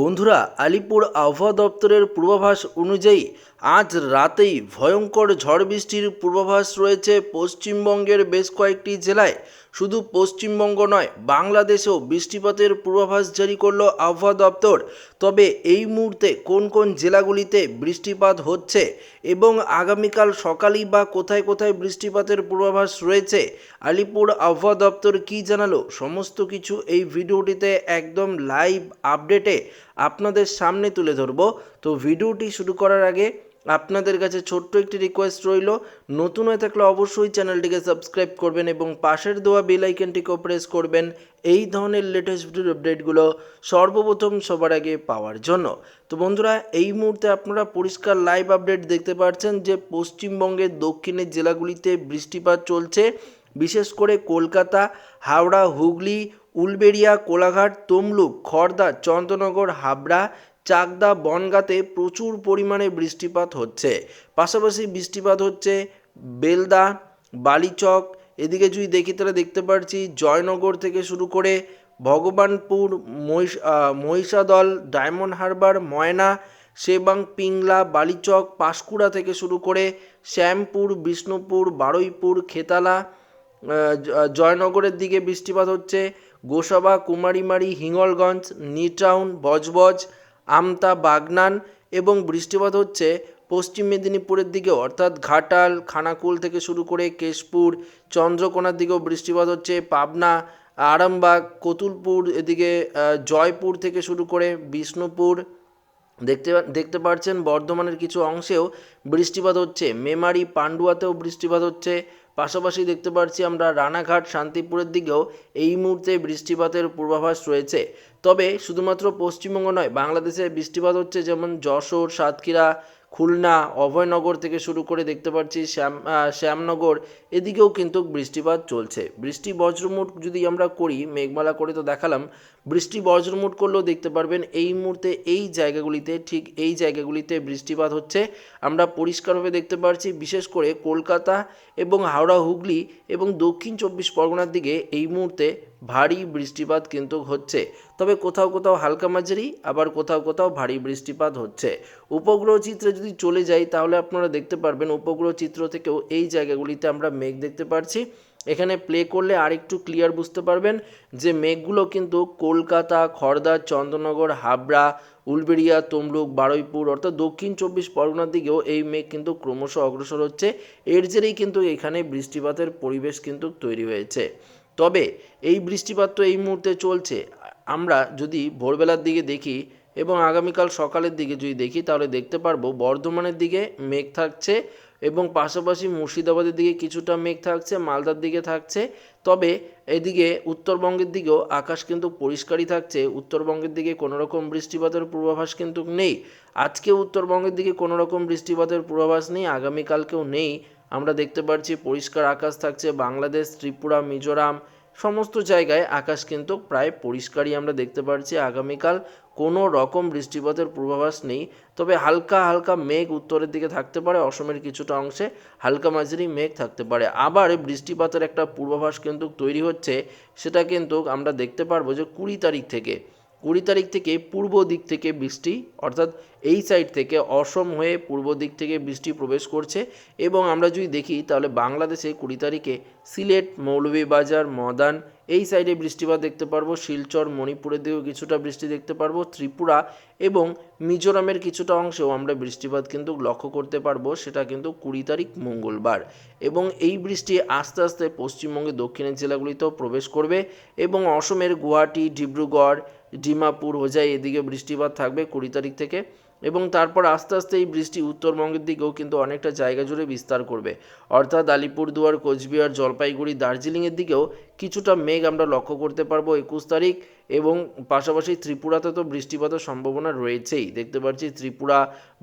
বন্ধুরা, আলিপুর আবহাওয়া দপ্তরের পূর্বাভাস অনুযায়ী আজ রাতেই ভয়ঙ্কর ঝড় বৃষ্টির পূর্বাভাস রয়েছে পশ্চিমবঙ্গের বেশ কয়েকটি জেলায়। শুধু পশ্চিমবঙ্গ নয়, বাংলাদেশেও বৃষ্টিপাতের পূর্বাভাস জারি করল আবহাওয়া দপ্তর। তবে এই মুহূর্তে কোন কোন জেলাগুলিতে বৃষ্টিপাত হচ্ছে এবং আগামীকাল সকালেই বা কোথায় কোথায় বৃষ্টিপাতের পূর্বাভাস রয়েছে, আলিপুর আবহাওয়া দপ্তর কী জানালো? সমস্ত কিছু এই ভিডিওটিতে একদম লাইভ আপডেটে আপনাদের সামনে তুলে ধরবো। তো ভিডিওটি শুরু করার আগে আপনাদের কাছে ছোট্ট একটি রিকোয়েস্ট রইল, নতুন হয়ে থাকলে অবশ্যই চ্যানেলটিকে সাবস্ক্রাইব করবেন এবং পাশের দেওয়া বেল আইকনটিকেও প্রেস করবেন। এই ধরনের লেটেস্ট ভিডিওর আপডেটগুলো সর্বপ্রথম সবার আগে পাওয়ার জন্য। তো বন্ধুরা, এই মুহূর্তে আপনারা পরিষ্কার লাইভ আপডেট দেখতে পাচ্ছেন যে পশ্চিমবঙ্গের দক্ষিণের জেলাগুলিতে বৃষ্টিপাত চলছে। বিশেষ করে কলকাতা, হাওড়া, হুগলি, উলবেড়িয়া, কোলাঘাট, তমলুক, খর্দা, চন্দ্রনগর, হাবড়া চাকদা বনগাঁতে প্রচুর পরিমাণে বৃষ্টিপাত হচ্ছে। পাশাপাশি বৃষ্টিপাত হচ্ছে বেলদা, বালিচক, এদিকে যদি দেখি তাহলে দেখতে পাচ্ছি জয়নগর থেকে শুরু করে ভগবানপুর, মহিষ মহিষাদল, ডায়মন্ড হারবার, ময়না সেবাং পিংলা, বালিচক, পাঁশকুড়া থেকে শুরু করে শ্যামপুর, বিষ্ণুপুর, বারুইপুর, খেতালা জয়নগরের দিকে বৃষ্টিপাত হচ্ছে। গোসাবা, কুমারীমারি, হিঙ্গলগঞ্জ নিউটাউন বজবজ আমতা, বাগনান এবং বৃষ্টিপাত হচ্ছে পশ্চিম মেদিনীপুরের দিকে। অর্থাৎ ঘাটাল, খানাকুল থেকে শুরু করে কেশপুর, চন্দ্রকোনার দিকেও বৃষ্টিপাত হচ্ছে। পাবনা, আরামবাগ, কতুলপুর এদিকে জয়পুর থেকে শুরু করে বিষ্ণুপুর। দেখতে দেখতে পাচ্ছেন বর্ধমানের কিছু অংশেও বৃষ্টিপাত হচ্ছে। মেমারি, পান্ডুয়াতেও বৃষ্টিপাত হচ্ছে। পাশাপাশি দেখতে পাচ্ছি আমরা রানাঘাট, শান্তিপুরের দিকেও এই মুহূর্তে বৃষ্টিপাতের পূর্বাভাস রয়েছে। তবে শুধুমাত্র পশ্চিমবঙ্গ নয়, বাংলাদেশে বৃষ্টিপাত হচ্ছে যেমন যশোর, সাতক্ষীরা, খুলনা, অভয়নগর থেকে শুরু করে দেখতে পাচ্ছি শ্যাম শ্যামনগর, এদিকেও কিন্তু বৃষ্টিপাত চলছে। বৃষ্টি বজ্রমুট যদি আমরা করি, মেঘমালা করে তো দেখালাম বৃষ্টি বজ্রমুট করলেও দেখতে পারবেন এই মুহূর্তে এই জায়গাগুলিতে, ঠিক এই জায়গাগুলিতে বৃষ্টিপাত হচ্ছে। আমরা পরিষ্কারভাবে দেখতে পাচ্ছি বিশেষ করে কলকাতা এবং হাওড়া, হুগলি এবং দক্ষিণ চব্বিশ পরগনার দিকে এই মুহূর্তে ভারী বৃষ্টিপাত কিন্তু হচ্ছে। তবে কোথাও কোথাও হালকা মাঝারি, আবার কোথাও কোথাও ভারী বৃষ্টিপাত হচ্ছে। উপগ্রহ চিত্রে যদি চলে যাই, তাহলে আপনারা দেখতে পারবেন উপগ্রহ চিত্র থেকেও এই জায়গাগুলিতে আমরা মেঘ দেখতে পাচ্ছি এখানে প্লে করলে আরেকটু ক্লিয়ার বুঝতে পারবেন যে মেঘগুলো কিন্তু কলকাতা খড়দা চন্দ্রনগর, হাবড়া, উলবেড়িয়া, তমলুক, বারুইপুর অর্থাৎ দক্ষিণ চব্বিশ পরগনার দিকেও এই মেঘ কিন্তু ক্রমশ অগ্রসর হচ্ছে। এর জেরেই কিন্তু এখানে বৃষ্টিপাতের পরিবেশ কিন্তু তৈরি হয়েছে। তবে এই বৃষ্টিপাত তো এই মুহূর্তে চলছে। আমরা যদি ভোরবেলার দিকে দেখি এবং আগামীকাল সকালের দিকে যদি দেখি তাহলে দেখতে পারব বর্ধমানের দিকে মেঘ থাকছে। এবং পাশাপাশি মুর্শিদাবাদের দিকে কিছুটা মেঘ থাকছে, মালদার দিকে থাকছে। তবে এদিকে উত্তরবঙ্গের দিকেও আকাশ কিন্তু পরিষ্কারই থাকছে। উত্তরবঙ্গের দিকে কোনো রকম বৃষ্টিপাতের পূর্বাভাস কিন্তু নেই। আজকে উত্তরবঙ্গের দিকে কোনো রকম বৃষ্টিপাতের পূর্বাভাস নেই, আগামীকালকেও নেই। আমরা দেখতে পাচ্ছি পরিষ্কার আকাশ থাকছে বাংলাদেশ, ত্রিপুরা, মিজোরাম সমস্ত জায়গায় আকাশ কিন্তু প্রায় পরিষ্কারই আমরা দেখতে পাচ্ছি আগামীকাল কোনো রকম বৃষ্টিপাতের পূর্বাভাস নেই। তবে হালকা হালকা মেঘ উত্তরের দিকে থাকতে পারে, অসমের কিছুটা অংশে হালকা মাঝারি মেঘ থাকতে পারে। আবার বৃষ্টিপাতের একটা পূর্বাভাস কিন্তু তৈরি হচ্ছে, সেটা কিন্তু আমরা দেখতে পারব যে কুড়ি তারিখ থেকে কুড়ি তারিখ থেকে পূর্ব দিক থেকে বৃষ্টি, অর্থাৎ এই সাইড থেকে অসম হয়ে পূর্ব দিক থেকে বৃষ্টি প্রবেশ করছে। এবং আমরা যদি দেখি, তাহলে বাংলাদেশে কুড়ি তারিখে সিলেট মৌলভীবাজার মদান, এই সাইডে বৃষ্টিপাত দেখতে পারব। শিলচর, মণিপুরের দিকেও কিছুটা বৃষ্টি দেখতে পারব। ত্রিপুরা এবং মিজোরামের কিছুটা অংশেও আমরা বৃষ্টিপাত কিন্তু লক্ষ্য করতে পারব। সেটা কিন্তু কুড়ি তারিখ মঙ্গলবার। এবং এই বৃষ্টি আস্তে আস্তে পশ্চিমবঙ্গের দক্ষিণের জেলাগুলিতেও প্রবেশ করবে। এবং অসমের গুয়াহাটি, ডিব্রুগড় ডিমাপুর, হোজাই এদিকে বৃষ্টিপাত থাকবে কুড়ি তারিখ থেকে এবং তারপর আস্তে আস্তে এই বৃষ্টি উত্তরবঙ্গের দিকেও কিন্তু অনেকটা জায়গা জুড়ে বিস্তার করবে। অর্থাৎ আলিপুরদুয়ার, কোচবিহার, জলপাইগুড়ি, দার্জিলিংয়ের দিকেও কিছুটা মেঘ আমরা লক্ষ্য করতে পারব একুশ তারিখ। এবং পাশাপাশি ত্রিপুরাতে তো বৃষ্টিপাতের সম্ভাবনা রয়েছেই। দেখতে পাচ্ছি ত্রিপুরা,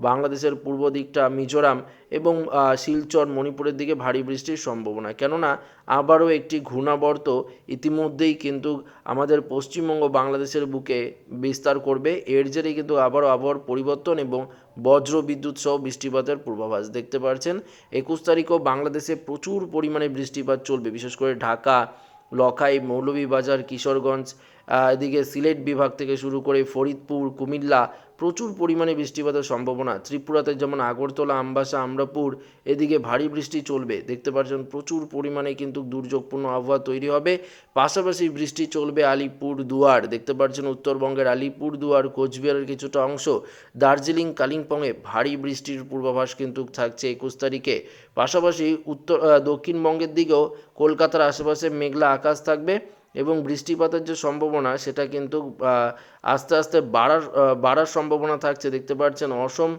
বাংলাদেশের পূর্ব দিকটা মিজোরাম এবং শিলচর, মণিপুরের দিকে ভারী বৃষ্টির সম্ভাবনা। কেননা, আবারও একটি ঘূর্ণাবর্ত ইতিমধ্যেই কিন্তু আমাদের পশ্চিমবঙ্গ বাংলাদেশের বুকে বিস্তার করবে। এর জেরে কিন্তু আবারও আবহাওয়ার পরিবর্তন এবং বজ্র বিদ্যুৎ সহ বৃষ্টিপাতের পূর্বাভাস দেখতে পাচ্ছেন। একুশ তারিখও বাংলাদেশে প্রচুর পরিমাণে বৃষ্টিপাত চলবে, বিশেষ করে ঢাকা লখাই মৌলভীবাজার কিশোরগঞ্জ এদিকে সিলেট বিভাগ থেকে শুরু করে ফরিদপুর কুমিল্লা প্রচুর পরিমাণে বৃষ্টিপাতের সম্ভাবনা। ত্রিপুরাতে যেমন আগরতলা, আমবাসা, আমরাপুর, এদিকে ভারী বৃষ্টি চলবে। দেখতে পাচ্ছেন, প্রচুর পরিমাণে কিন্তু দুর্যোগপূর্ণ আবহাওয়া তৈরি হবে। পাশাপাশি বৃষ্টি চলবে আলিপুর দুয়ার। দেখতে পাচ্ছেন, উত্তরবঙ্গের আলিপুর দুয়ার, কোচবিহারের কিছুটা অংশ। দার্জিলিং, কালিম্পংয়ে ভারী বৃষ্টির পূর্বাভাস কিন্তু থাকছে একুশ তারিখে। পাশাপাশি উত্তর দক্ষিণবঙ্গের দিকেও কলকাতার আশেপাশে মেঘলা আকাশ থাকবে এবং বৃষ্টিপাতের যে সম্ভাবনা, সেটা কিন্তু আস্তে আস্তে বাড়ার বাড়ার সম্ভাবনা থাকছে। দেখতে পাচ্ছেন অসম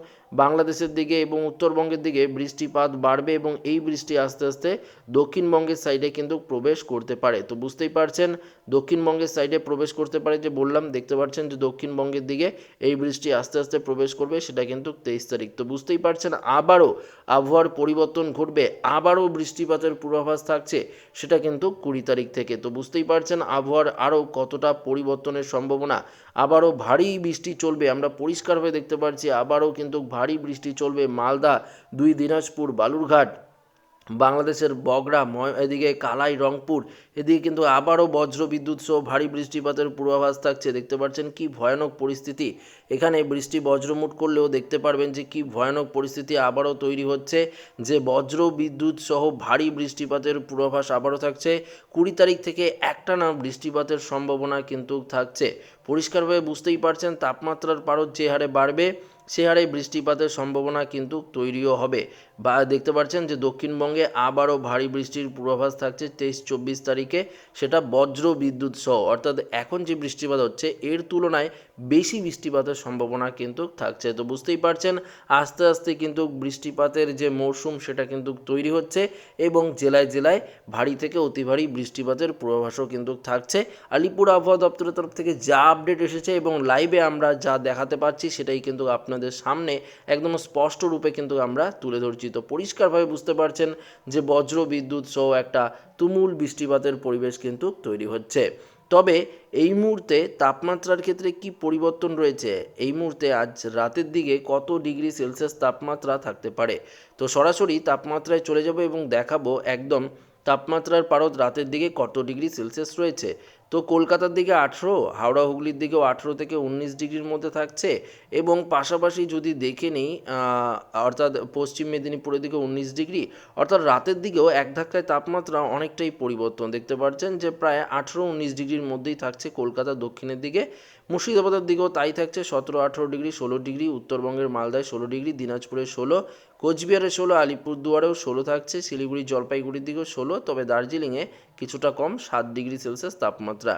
বাংলাদেশের দিকে এবং উত্তরবঙ্গের দিকে বৃষ্টিপাত বাড়বে এবং এই বৃষ্টি আস্তে আস্তে দক্ষিণবঙ্গের সাইডে কিন্তু প্রবেশ করতে পারে। তো বুঝতেই পারছেন, দক্ষিণবঙ্গের সাইডে প্রবেশ করতে পারে যে বললাম, দেখতে পাচ্ছেন যে দক্ষিণবঙ্গের দিকে এই বৃষ্টি আস্তে আস্তে প্রবেশ করবে, সেটা কিন্তু তেইশ তারিখ। তো বুঝতেই পারছেন, আবারও আবহাওয়ার পরিবর্তন ঘটবে, আবারও বৃষ্টিপাতের পূর্বাভাস থাকছে, সেটা কিন্তু কুড়ি তারিখ থেকে। তো বুঝতেই পারছেন, আবহাওয়ার আরও কতটা পরিবর্তনের সম্ভাবনা আবারও ভারী বৃষ্টি চলবে। আমরা পরিষ্কারভাবে দেখতে পাচ্ছি আবারও কিন্তু ভারী বৃষ্টি চলবে মালদা, দুই দিনাজপুর, বালুরঘাট। বাংলাদেশের বগড়া, ময়, এদিকে কালাই, রংপুর, এদিকে কিন্তু আবারও বজ্র বিদ্যুৎ সহ ভারী বৃষ্টিপাতের পূর্বাভাস থাকছে। দেখতে পাচ্ছেন কি ভয়ানক পরিস্থিতি। এখানে বৃষ্টি বজ্রমুট করলেও দেখতে পারবেন যে কি ভয়ানক পরিস্থিতি আবারও তৈরি হচ্ছে, যে বজ্র বিদ্যুৎ সহ ভারী বৃষ্টিপাতের পূর্বাভাস আবারও থাকছে। কুড়ি তারিখ থেকে একটানা বৃষ্টিপাতের সম্ভাবনা কিন্তু থাকছে। পরিষ্কারভাবে বুঝতেই পারছেন, তাপমাত্রার পারদ যে হারে বাড়বে, সে হারে বৃষ্টিপাতের সম্ভাবনা কিন্তু তৈরিও হবে। বা দেখতে পাচ্ছেন যে দক্ষিণবঙ্গে আবারও ভারী বৃষ্টির পূর্বাভাস থাকছে তেইশ চব্বিশ তারিখে, সেটা বজ্র বিদ্যুৎ সহ। অর্থাৎ এখন যে বৃষ্টিপাত হচ্ছে, এর তুলনায় বেশি বৃষ্টিপাতের সম্ভাবনা কিন্তু থাকছে। তো বুঝতেই পারছেন, আস্তে আস্তে কিন্তু বৃষ্টিপাতের যে মরশুম, সেটা কিন্তু তৈরি হচ্ছে এবং জেলায় জেলায় ভারী থেকে অতি ভারী বৃষ্টিপাতের পূর্বাভাসও কিন্তু থাকছে। আলিপুর আবহাওয়া দপ্তরের তরফ থেকে যা আপডেট এসেছে এবং লাইভে আমরা যা দেখাতে পারছি, সেটাই কিন্তু আপনাদের সামনে একদম স্পষ্ট রূপে কিন্তু আমরা তুলে ধরছি। তো পরিষ্কারভাবে বুঝতে পারছেন যে বজ্র বিদ্যুৎ সহ একটা তুমুল বৃষ্টিপাতের পরিবেশ কিন্তু তৈরি হচ্ছে। তবে এই মুহূর্তে তাপমাত্রার ক্ষেত্রে কি পরিবর্তন রয়েছে? এই মুহূর্তে আজ রাতের দিকে কত ডিগ্রি সেলসিয়াস তাপমাত্রা থাকতে পারে? তো সরাসরি তাপমাত্রায় চলে যাব এবং দেখাবো একদম তাপমাত্রার পারদ রাতের দিকে কত ডিগ্রি সেলসিয়াস রয়েছে? তো কলকাতার দিকে আঠেরো, হাওড়া হুগলির দিকেও আঠেরো থেকে উনিশ ডিগ্রির মধ্যে থাকছে এবং পাশাপাশি যদি দেখে নিই অর্থাৎ পশ্চিম মেদিনীপুরের দিকে উনিশ ডিগ্রি, অর্থাৎ রাতের দিকেও এক ধাক্কায় তাপমাত্রা অনেকটাই পরিবর্তন। দেখতে পাচ্ছেন যে প্রায় আঠেরো, উনিশ ডিগ্রির মধ্যেই থাকছে কলকাতা দক্ষিণের দিকে। মুর্শিদাবাদের দিকেও তাই থাকছে, সতেরো, আঠেরো ডিগ্রি, ষোলো ডিগ্রি, উত্তরবঙ্গের মালদায় ষোলো ডিগ্রি, দিনাজপুরে ষোলো, কোচবিহারে ষোলো, আলিপুরদুয়ারেও ষোলো থাকছে, শিলিগুড়ি, জলপাইগুড়ির দিকেও ষোলো, তবে দার্জিলিংয়ে কিছুটা কম, সাত ডিগ্রি সেলসিয়াস তাপমাত্রা।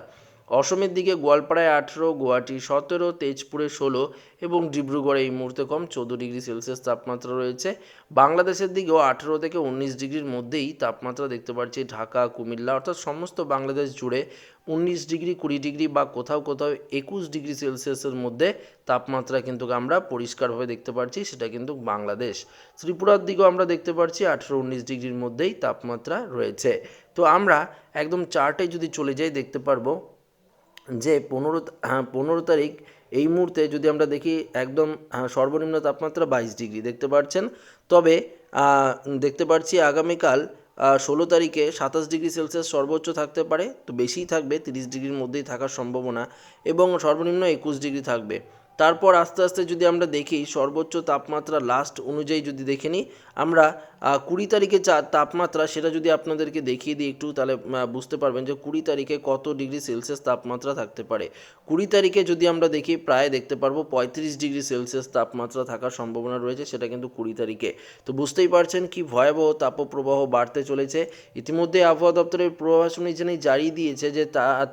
অসমের দিকে গোয়ালপাড়ায় আঠেরো, গুয়াহাটি সতেরো, তেজপুরে ষোলো এবং ডিব্রুগড়ে এই মুহূর্তে কম চোদ্দ ডিগ্রি সেলসিয়াস তাপমাত্রা রয়েছে। বাংলাদেশের দিকেও আঠেরো থেকে উনিশ ডিগ্রির মধ্যেই তাপমাত্রা দেখতে পাচ্ছি ঢাকা, কুমিল্লা অর্থাৎ সমস্ত বাংলাদেশ জুড়ে উনিশ ডিগ্রি, কুড়ি ডিগ্রি বা কোথাও কোথাও একুশ ডিগ্রি সেলসিয়াসের মধ্যে তাপমাত্রা কিন্তু আমরা পরিষ্কারভাবে দেখতে পাচ্ছি, সেটা কিন্তু বাংলাদেশ। ত্রিপুরার দিকেও আমরা দেখতে পাচ্ছি আঠেরো, উনিশ ডিগ্রির মধ্যেই তাপমাত্রা রয়েছে। তো আমরা একদম চার্টে যদি চলে যাই দেখতে পারব যে পনেরো হ্যাঁ পনেরো তারিখ এই মুহূর্তে যদি আমরা দেখি একদম আহ, সর্বনিম্ন তাপমাত্রা বাইশ ডিগ্রি দেখতে পাচ্ছেন তবে দেখতে পাচ্ছি আগামীকাল ষোলো তারিখে সাতাশ ডিগ্রি সেলসিয়াস সর্বোচ্চ থাকতে পারে। তো বেশিই থাকবে তিরিশ ডিগ্রির মধ্যেই থাকার সম্ভাবনা এবং সর্বনিম্ন একুশ ডিগ্রি থাকবে। তারপর আস্তে আস্তে যদি আমরা দেখি, সর্বোচ্চ তাপমাত্রা লাস্ট অনুযায়ী যদি দেখে নিই, আমরা কুড়ি তারিখে চা, তাপমাত্রা সেটা যদি আপনাদেরকে দেখিয়ে দিই একটু, তাহলে বুঝতে পারবেন যে কুড়ি তারিখে কত ডিগ্রি সেলসিয়াস তাপমাত্রা থাকতে পারে। কুড়ি তারিখে যদি আমরা দেখি, প্রায় দেখতে পারব পঁয়ত্রিশ ডিগ্রি সেলসিয়াস তাপমাত্রা থাকার সম্ভাবনা রয়েছে, সেটা কিন্তু কুড়ি তারিখে। তো বুঝতেই পারছেন কি ভয়াবহ তাপপ্রবাহ বাড়তে চলেছে। ইতিমধ্যে আবহাওয়া দপ্তরের পূর্বাভাস অনুযায়ী জারি দিয়েছে যে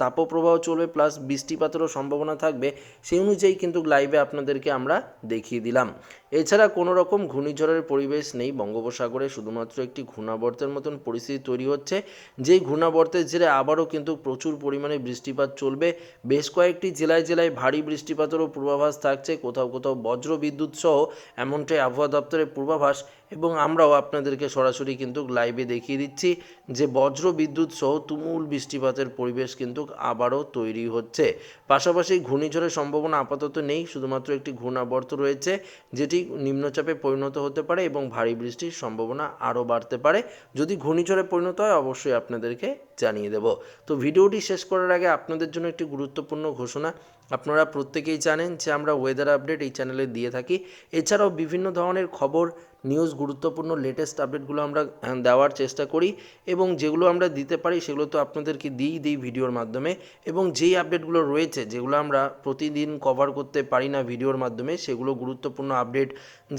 তাপপ্রবাহ চলবে প্লাস বৃষ্টিপাতেরও সম্ভাবনা থাকবে। সেই অনুযায়ী কিন্তু লাইভে আপনাদেরকে আমরা দেখিয়ে দিলাম। এছাড়া কোনো রকম ঘূর্ণিঝড়ের পরিবেশ নেই। বঙ্গোপসাগরে শুধুমাত্র একটি ঘূর্ণাবর্তের মতন পরিস্থিতি তৈরি হচ্ছে। যেই ঘূর্ণাবর্তের জেরে আবারও কিন্তু প্রচুর পরিমাণে বৃষ্টিপাত চলবে। বেশ কয়েকটি জেলায় জেলায় ভারী বৃষ্টিপাতেরও পূর্বাভাস থাকছে। কোথাও কোথাও বজ্র বিদ্যুৎ সহ এমনটাই আবহাওয়া দপ্তরের পূর্বাভাস। এবং আমরাও আপনাদেরকে সরাসরি কিন্তু লাইভে দেখিয়ে দিচ্ছি যে বজ্র বিদ্যুৎ সহ তুমুল বৃষ্টিপাতের পরিবেশ কিন্তু আবারও তৈরি হচ্ছে। পাশাপাশি ঘূর্ণিঝড়ের সম্ভাবনা আপাতত নেই। শুধুমাত্র একটি ঘূর্ণাবর্ত রয়েছে, যেটি নিম্নচাপে পরিণত হতে পারে এবং ভারী বৃষ্টির সম্ভাবনা আরও বাড়তে পারে। যদি ঘূর্ণিঝড়ে পরিণত হয়, অবশ্যই আপনাদেরকে জানিয়ে দেব। তো ভিডিওটি শেষ করার আগে আপনাদের জন্য একটি গুরুত্বপূর্ণ ঘোষণা। আপনারা প্রত্যেকেই জানেন যে আমরা ওয়েদার আপডেট এই চ্যানেলে দিয়ে থাকি। এছাড়াও বিভিন্ন ধরনের খবর নিউজ গুরুত্বপূর্ণ লেটেস্ট আপডেটগুলো আমরা দেওয়ার চেষ্টা করি এবং যেগুলো আমরা দিতে পারি সেগুলো তো আপনাদেরকে দিই দিই ভিডিওর মাধ্যমে এবং যেই আপডেটগুলো রয়েছে, যেগুলো আমরা প্রতিদিন কভার করতে পারি না ভিডিওর মাধ্যমে, সেগুলো গুরুত্বপূর্ণ আপডেট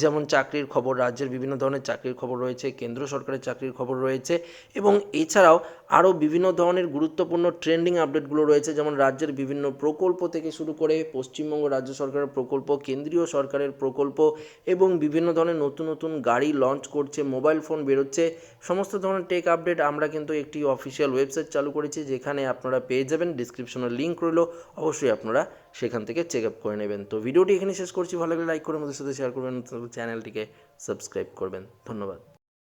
যেমন চাকরির খবর, রাজ্যের বিভিন্ন ধরনের চাকরির খবর রয়েছে, কেন্দ্র সরকারের চাকরির খবর রয়েছে এবং এছাড়াও আরও বিভিন্ন ধরনের গুরুত্বপূর্ণ ট্রেন্ডিং আপডেটগুলো রয়েছে, যেমন রাজ্যের বিভিন্ন প্রকল্প থেকে শুরু করে পশ্চিমবঙ্গ রাজ্য সরকারের প্রকল্প, কেন্দ্রীয় সরকারের প্রকল্প এবং বিভিন্ন ধরনের নতুন নতুন গাড়ি লঞ্চ করছে মোবাইল ফোন বেরোচ্ছে, সমস্ত ধরনের টেক আপডেট আমরা কিন্তু একটি অফিসিয়াল ওয়েবসাইট চালু করেছি, যেখানে আপনারা পেয়ে যাবেন ডিসক্রিপশনে লিঙ্ক রইল, অবশ্যই আপনারা সেখান থেকে চেক আপ করে নেবেন। তো ভিডিওটি এখানে শেষ করছি, ভালো লাগলে লাইক করে আমাদের সাথে শেয়ার করবেন চ্যানেলটিকে সাবস্ক্রাইব করবেন। ধন্যবাদ।